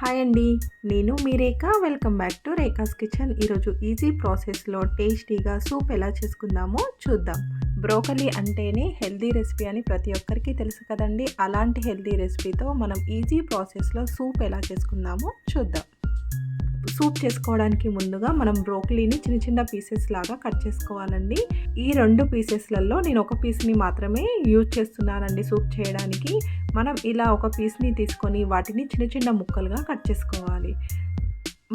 Hi అండి నేను మీ Rekha. Welcome back to Rekha's kitchen ఈరోజు ఈజీ ప్రాసెస్లో టేస్టీగా సూప్ ఎలా చేసుకుందామో చూద్దాం. బ్రోకలీ అంటేనే హెల్దీ రెసిపీ అని ప్రతి ఒక్కరికి తెలుసు కదండి. అలాంటి హెల్దీ రెసిపీతో మనం ఈజీ ప్రాసెస్లో సూప్ ఎలా చేసుకుందామో చూద్దాం. సూప్ చేసుకోవడానికి ముందుగా మనం బ్రోకలీని చిన్న చిన్న పీసెస్ లాగా కట్ చేసుకోవాలండి. ఈ రెండు పీసెస్లలో నేను ఒక పీస్ని మాత్రమే యూజ్ చేస్తున్నానండి సూప్ చేయడానికి. మనం ఇలా ఒక పీస్ని తీసుకొని వాటిని చిన్న చిన్న ముక్కలుగా కట్ చేసుకోవాలి.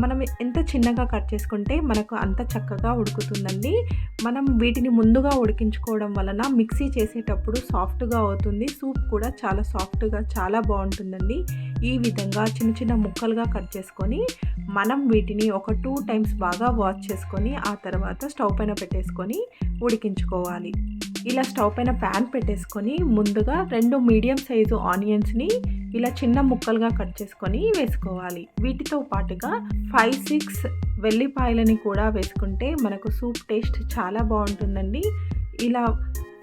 మనం ఎంత చిన్నగా కట్ చేసుకుంటే మనకు అంత చక్కగా ఉడుకుతుందండి. మనం వీటిని ముందుగా ఉడికించుకోవడం వలన మిక్సీ చేసేటప్పుడు సాఫ్ట్గా అవుతుంది. సూప్ కూడా చాలా సాఫ్ట్గా చాలా బాగుంటుందండి. ఈ విధంగా చిన్న చిన్న ముక్కలుగా కట్ చేసుకొని మనం వీటిని ఒక టూ టైమ్స్ బాగా వాష్ చేసుకొని ఆ తర్వాత స్టవ్ పైన పెట్టేసుకొని ఉడికించుకోవాలి. ఇలా స్టవ్ పైన ప్యాన్ పెట్టేసుకొని ముందుగా రెండు మీడియం సైజు ఆనియన్స్ని ఇలా చిన్న ముక్కలుగా కట్ చేసుకొని వేసుకోవాలి. వీటితో పాటుగా ఫైవ్ సిక్స్ వెల్లిపాయలని కూడా వేసుకుంటే మనకు సూప్ టేస్ట్ చాలా బాగుంటుందండి. ఇలా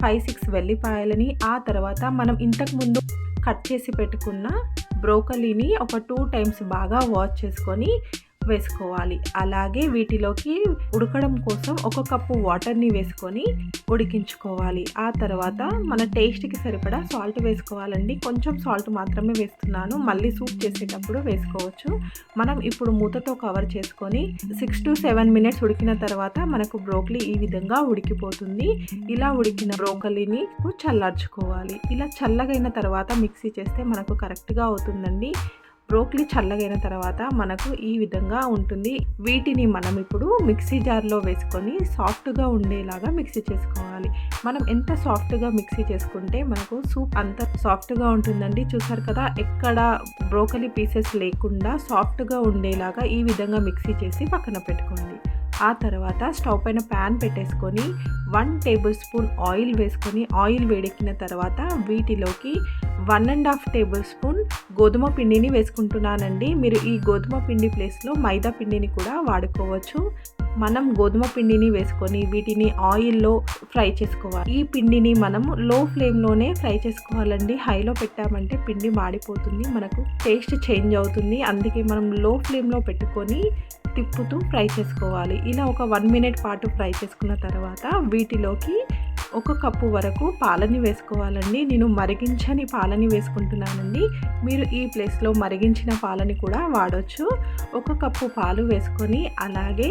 ఫైవ్ సిక్స్ వెల్లిపాయలని ఆ తర్వాత మనం ఇంతకుముందు కట్ చేసి పెట్టుకున్న బ్రోకలీని ఒక టూ టైమ్స్ బాగా వాష్ చేసుకొని వేసుకోవాలి. అలాగే వీటిలోకి ఉడకడం కోసం ఒక కప్పు వాటర్ని వేసుకొని ఉడికించుకోవాలి. ఆ తర్వాత మన టేస్ట్కి సరిపడా సాల్ట్ వేసుకోవాలండి. కొంచెం సాల్ట్ మాత్రమే వేస్తున్నాను. మళ్ళీ సూప్ చేసేటప్పుడు వేసుకోవచ్చు. మనం ఇప్పుడు మూతతో కవర్ చేసుకొని సిక్స్ టు సెవెన్ మినిట్స్ ఉడికిన తర్వాత మనకు బ్రోకలీ ఈ విధంగా ఉడికిపోతుంది. ఇలా ఉడికిన బ్రోకలీని చల్లార్చుకోవాలి. ఇలా చల్లగైన తర్వాత మిక్సీ చేస్తే మనకు కరెక్ట్గా అవుతుందండి. బ్రోక్లీ చల్లగైన తర్వాత మనకు ఈ విధంగా ఉంటుంది. వీటిని మనం ఇప్పుడు మిక్సీ జార్లో వేసుకొని సాఫ్ట్గా ఉండేలాగా మిక్సీ చేసుకోవాలి. మనం ఎంత సాఫ్ట్గా మిక్సీ చేసుకుంటే మనకు సూప్ అంత సాఫ్ట్గా ఉంటుందండి. చూసారు కదా ఎక్కడ బ్రోకలీ పీసెస్ లేకుండా సాఫ్ట్గా ఉండేలాగా ఈ విధంగా మిక్సీ చేసి పక్కన పెట్టుకోండి. ఆ తర్వాత స్టవ్ పైన ప్యాన్ పెట్టేసుకొని వన్ టేబుల్ స్పూన్ ఆయిల్ వేసుకొని ఆయిల్ వేడెక్కిన తర్వాత వీటిలోకి one and half table spoon గోధుమ పిండిని వేసుకుంటున్నానండి. మీరు ఈ గోధుమ పిండి ప్లేస్లో మైదా పిండిని కూడా వాడుకోవచ్చు. మనం గోధుమ పిండిని వేసుకొని వీటిని ఆయిల్లో ఫ్రై చేసుకోవాలి. ఈ పిండిని మనం లో ఫ్లేమ్లోనే ఫ్రై చేసుకోవాలండి. హైలో పెట్టామంటే పిండి మాడిపోతుంది మనకు టేస్ట్ చేంజ్ అవుతుంది. అందుకే మనం లో ఫ్లేమ్లో పెట్టుకొని తిప్పుతూ ఫ్రై చేసుకోవాలి. ఇలా ఒక వన్ మినిట్ పాటు ఫ్రై చేసుకున్న తర్వాత వీటిలోకి ఒక కప్పు వరకు పాలని వేసుకోవాలండి. నేను మరిగించని పాలని వేసుకుంటున్నానండి. మీరు ఈ ప్లేస్లో మరిగించిన పాలని కూడా వాడవచ్చు ఒక కప్పు పాలు వేసుకొని అలాగే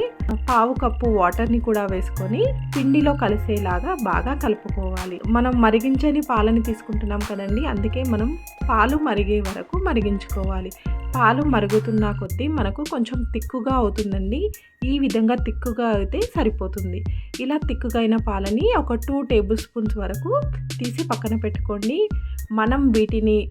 పావు కప్పు వాటర్ని కూడా వేసుకొని పిండిలో కలిసేలాగా బాగా కలుపుకోవాలి. మనం మరిగించని పాలని తీసుకుంటున్నాం కదండి అందుకే మనం పాలు మరిగే వరకు మరిగించుకోవాలి. పాలు మరుగుతున్న కొద్దీ మనకు కొంచెం తిక్కుగా అవుతుందండి. ఈ విధంగా తిక్కుగా అయితే సరిపోతుంది. ఇలా తిక్కుగా అయిన పాలని ఒక టూ టేబుల్ స్పూన్స్ వరకు తీసి పక్కన పెట్టుకోండి. మనం వీటిని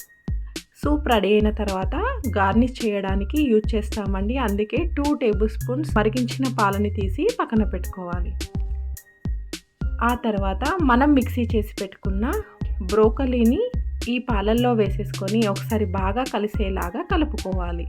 సూప్ రెడీ అయిన తర్వాత గార్నిష్ చేయడానికి యూజ్ చేస్తామండి. అందుకే టూ టేబుల్ స్పూన్స్ మరిగించిన పాలని తీసి పక్కన పెట్టుకోవాలి. ఆ తర్వాత మనం మిక్సీ చేసి పెట్టుకున్న బ్రోకలీని ఈ పాలల్లో వేసేసుకొని ఒకసారి బాగా కలిసేలాగా కలుపుకోవాలి.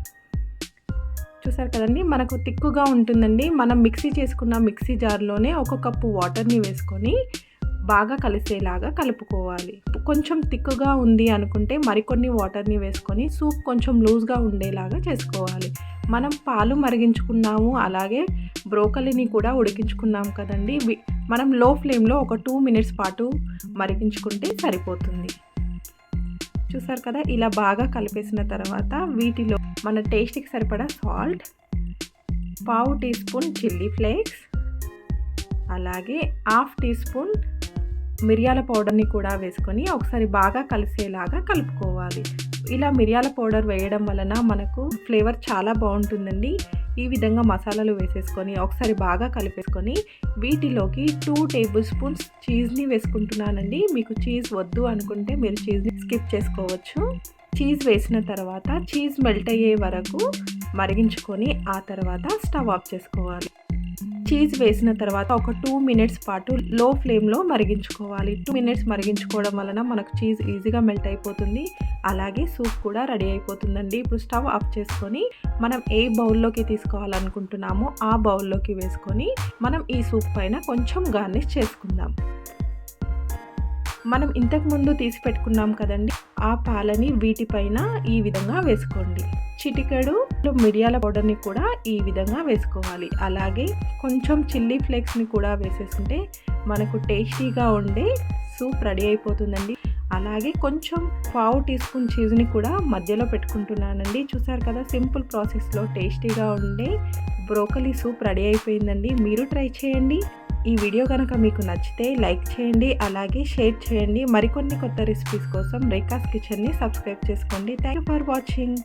చూసారు కదండి? మనకు తిక్కుగా ఉంటుందండి. మనం మిక్సీ చేసుకున్న మిక్సీ జార్లోనే ఒక కప్పు వాటర్ని వేసుకొని బాగా కలిసేలాగా కలుపుకోవాలి. కొంచెం తిక్కుగా ఉంది అనుకుంటే మరికొన్ని వాటర్ని వేసుకొని సూప్ కొంచెం లూజ్గా ఉండేలాగా చేసుకోవాలి. మనం పాలు మరిగించుకున్నాము అలాగే బ్రోకలీని కూడా ఉడికించుకున్నాం కదండి. మనం లో ఫ్లేమ్లో ఒక టూ మినిట్స్ పాటు మరిగించుకుంటే సరిపోతుంది. చూసారు కదా? ఇలా బాగా కలిపేసిన తర్వాత వీటిలో మన టేస్ట్కి సరిపడా సాల్ట్ పావు టీ స్పూన్ చిల్లీ ఫ్లేక్స్ అలాగే హాఫ్ టీ స్పూన్ మిరియాల పౌడర్ని కూడా వేసుకొని ఒకసారి బాగా కలిసేలాగా కలుపుకోవాలి. ఇలా మిరియాల పౌడర్ వేయడం వలన మనకు ఫ్లేవర్ చాలా బాగుంటుందండి. ఈ విధంగా మసాలాలు వేసేసుకొని ఒకసారి బాగా కలిపేసుకొని వీటిలోకి టూ టేబుల్ స్పూన్స్ చీజ్ని వేసుకుంటున్నానండి. మీకు చీజ్ వద్దు అనుకుంటే మీరు చీజ్ని స్కిప్ చేసుకోవచ్చు. చీజ్ వేసిన తర్వాత చీజ్ మెల్ట్ అయ్యే వరకు మరిగించుకొని ఆ తర్వాత స్టవ్ ఆఫ్ చేసుకోవాలి. చీజ్ వేసిన తర్వాత ఒక టూ మినిట్స్ పాటు లో ఫ్లేమ్లో మరిగించుకోవాలి. టూ మినిట్స్ మరిగించుకోవడం వలన మనకు చీజ్ ఈజీగా మెల్ట్ అయిపోతుంది. అలాగే సూప్ కూడా రెడీ అయిపోతుందండి. ఇప్పుడు స్టవ్ ఆఫ్ చేసుకొని మనం ఏ బౌల్లోకి తీసుకోవాలనుకుంటున్నామో ఆ బౌల్లోకి వేసుకొని మనం ఈ సూప్ పైన కొంచెం గార్నిష్ చేసుకుందాం. మనం ఇంతకు ముందు తీసి పెట్టుకున్నాం కదండి ఆ పాలని వీటిపైన ఈ విధంగా వేసుకోండి. చిటికెడు మిరియాల పౌడర్ని కూడా ఈ విధంగా వేసుకోవాలి. అలాగే కొంచెం చిల్లీ ఫ్లేక్స్ని కూడా వేసేసుకుంటే మనకు టేస్టీగా ఉండే సూప్ రెడీ అయిపోతుందండి. అలాగే కొంచెం పావు టీ స్పూన్ చీజ్ని కూడా మధ్యలో పెట్టుకుంటున్నానండి. చూసారు కదా సింపుల్ ప్రాసెస్లో టేస్టీగా ఉండే బ్రోకలీ సూప్ రెడీ అయిపోయిందండి. మీరు ట్రై చేయండి. ఈ వీడియో కనుక మీకు నచ్చితే లైక్ చేయండి అలాగే షేర్ చేయండి. మరికొన్ని కొత్త రెసిపీస్ కోసం రేఖాస్ కిచెన్ని సబ్స్క్రైబ్ చేసుకోండి. Thank you for watching